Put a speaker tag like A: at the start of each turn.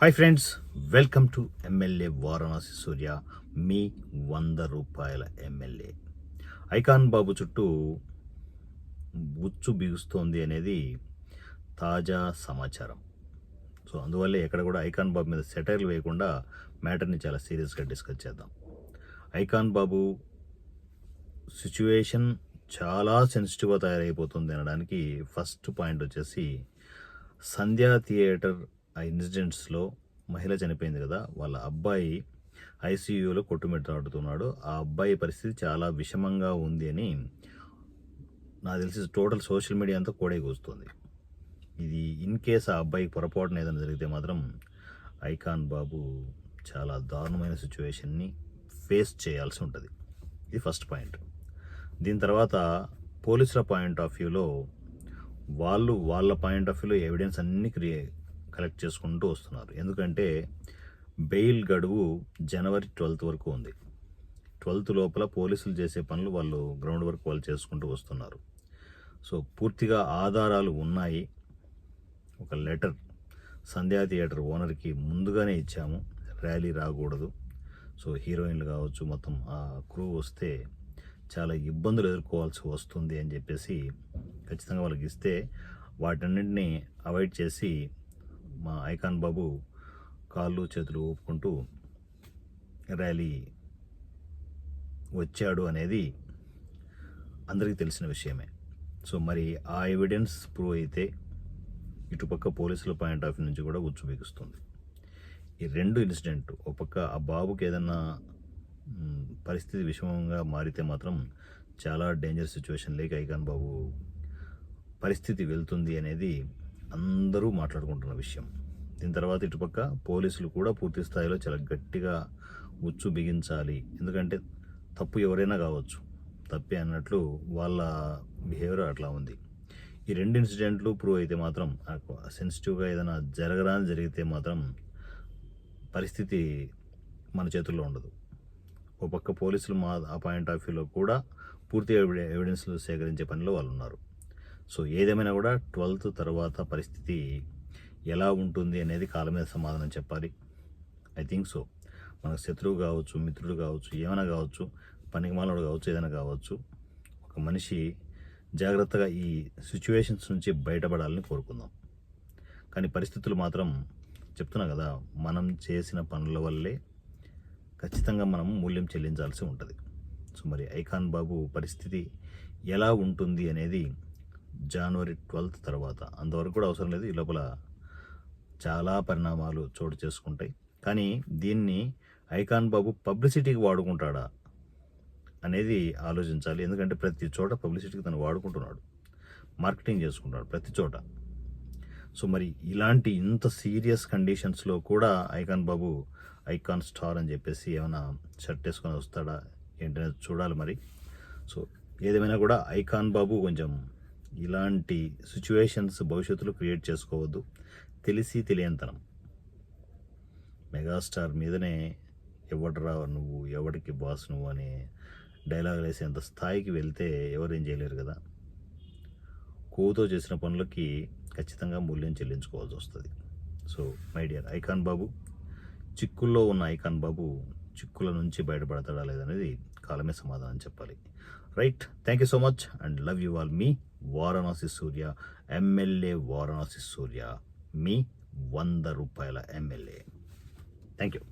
A: Hi friends welcome to MLA Varanasi Surya మీ వంద రూపాయల MLA icon బాబు చుట్టూ ఉచ్చు బిగుస్తోంది అనేది తాజా సమాచారం. సో అందువల్లే ఎక్కడ కూడా ఐకాన్ బాబు మీద సెటైర్లు వేయకుండా మ్యాటర్ని చాలా సీరియస్గా డిస్కస్ చేద్దాం. ఐకాన్ బాబు సిచ్యువేషన్ చాలా సెన్సిటివ్గా తయారైపోతుంది అనడానికి ఫస్ట్ పాయింట్ వచ్చేసి సంధ్యా థియేటర్ ఆ ఇన్సిడెంట్స్లో మహిళ చనిపోయింది కదా వాళ్ళ అబ్బాయి ఐసీయూలో కొట్టుమిట్టాడుతున్నాడు ఆ అబ్బాయి పరిస్థితి చాలా విషమంగా ఉంది అని నాకు తెలిసి టోటల్ సోషల్ మీడియా అంతా కోడే కూస్తుంది. ఇది ఇన్ కేస్ ఆ అబ్బాయికి పొరపాటున ఏదైనా జరిగితే మాత్రం ఐకాన్ బాబు చాలా దారుణమైన సిచ్యువేషన్ని ఫేస్ చేయాల్సి ఉంటుంది. ఇది ఫస్ట్ పాయింట్. దీని తర్వాత పోలీసుల పాయింట్ ఆఫ్ వ్యూలో వాళ్ళు వాళ్ళ పాయింట్ ఆఫ్ వ్యూలో ఎవిడెన్స్ అన్నీ క్రియే కలెక్ట్ చేసుకుంటూ వస్తున్నారు. ఎందుకంటే బెయిల్ గడువు జనవరి ట్వెల్త్ వరకు ఉంది. ట్వెల్త్ లోపల పోలీసులు చేసే పనులు వాళ్ళు గ్రౌండ్ వర్క్ వాళ్ళు చేసుకుంటూ వస్తున్నారు. సో పూర్తిగా ఆధారాలు ఉన్నాయి. ఒక లెటర్ సంధ్యా థియేటర్ ఓనర్కి ముందుగానే ఇచ్చాము. ర్యాలీ రాకూడదు. సో హీరోయిన్లు కావచ్చు మొత్తం ఆ క్రూ వస్తే చాలా ఇబ్బందులు ఎదుర్కోవాల్సి వస్తుంది అని చెప్పేసి ఖచ్చితంగా వాళ్ళకి ఇస్తే వాటన్నింటినీ అవాయిడ్ చేసి మా ఐకాన్ బాబు కాళ్ళు చేతులు ఊపుకుంటూ ర్యాలీ వచ్చాడు అనేది అందరికీ తెలిసిన విషయమే. సో మరి ఆ ఎవిడెన్స్ ప్రూవ్ అయితే ఇటుపక్క పోలీసుల పాయింట్ ఆఫ్ వ్యూ నుంచి కూడా ఉచ్చు బిగుస్తుంది ఈ రెండు ఇన్సిడెంట్ ఒక పక్క ఆ బాబుకి ఏదన్నా పరిస్థితి విషమంగా మారితే మాత్రం చాలా డేంజర్ సిచ్యువేషన్ లేక ఐకాన్ బాబు పరిస్థితి వెళ్తుంది అనేది అందరూ మాట్లాడుకుంటున్న విషయం. దీని తర్వాత ఇటుపక్క పోలీసులు కూడా పూర్తి స్థాయిలో చాలా గట్టిగా ఉచ్చు బిగించాలి. ఎందుకంటే తప్పు ఎవరైనా కావచ్చు. తప్పే అన్నట్లు వాళ్ళ బిహేవియర్ అట్లా ఉంది. ఈ రెండు ఇన్సిడెంట్లు ప్రూవ్ అయితే మాత్రం సెన్సిటివ్గా ఏదైనా జరగరాని జరిగితే మాత్రం పరిస్థితి మన చేతుల్లో ఉండదు. ఓ పక్క పోలీసులు మా ఆ పాయింట్ ఆఫ్ వ్యూలో కూడా పూర్తి ఎవిడెన్స్లు సేకరించే పనిలో వాళ్ళు ఉన్నారు సో ఏదేమైనా కూడా ట్వెల్త్ తర్వాత పరిస్థితి ఎలా ఉంటుంది అనేది కాలం మీద సమాధానం చెప్పాలి. I think so. మనకు శత్రువు కావచ్చు మిత్రుడు కావచ్చు ఏమైనా కావచ్చు పనికిమాలోడు కావచ్చు ఏదైనా కావచ్చు ఒక మనిషి జాగ్రత్తగా ఈ సిచ్యువేషన్స్ నుంచి బయటపడాలని కోరుకుందాం. కానీ పరిస్థితులు మాత్రం చెప్తున్నా కదా మనం చేసిన పనుల వల్లే ఖచ్చితంగా మనం మూల్యం చెల్లించాల్సి ఉంటుంది. సో మరి ఐకాన్ బాబు పరిస్థితి ఎలా ఉంటుంది అనేది జనవరి ట్వెల్త్ తర్వాత. అంతవరకు కూడా అవసరం లేదు. ఈ లోపల చాలా పరిణామాలు చోటు చేసుకుంటాయి. కానీ దీన్ని ఐకాన్ బాబు పబ్లిసిటీకి వాడుకుంటాడా అనేది ఆలోచించాలి. ఎందుకంటే ప్రతి చోట పబ్లిసిటీకి తను వాడుకుంటున్నాడు. మార్కెటింగ్ చేసుకుంటున్నాడు ప్రతి చోట. సో మరి ఇలాంటి ఇంత సీరియస్ కండిషన్స్లో కూడా ఐకాన్ బాబు ఐకాన్ స్టార్ అని చెప్పేసి ఏమైనా షర్ట్ వేసుకొని వస్తాడా ఏంటనేది చూడాలి మరి. సో ఏదేమైనా కూడా ఐకాన్ బాబు కొంచెం ఇలాంటి సిచ్యువేషన్స్ భవిష్యత్తులో క్రియేట్ చేసుకోవద్దు. తెలిసి తెలియంతనం. మెగాస్టార్ మీదనే ఎవడరా నువ్వు ఎవడికి బాస్ నువ్వు అని డైలాగ్ వేసేంత స్థాయికి వెళ్తే ఎవరేం చేయలేరు కదా. కూతో చేసిన పనులకి ఖచ్చితంగా మూల్యం చెల్లించుకోవాల్సి వస్తుంది. So my dear icon Babu చిక్కుల్లో ఉన్న ఐకాన్ బాబు చిక్కుల నుంచి బయటపడతాడా లేదనేది కాలమే సమాధానం చెప్పాలి. Right thank you so much and love you all me Varanasi Surya MLA Varanasi Surya మీ వంద రూపాయల ఎమ్మెల్యే. Thank you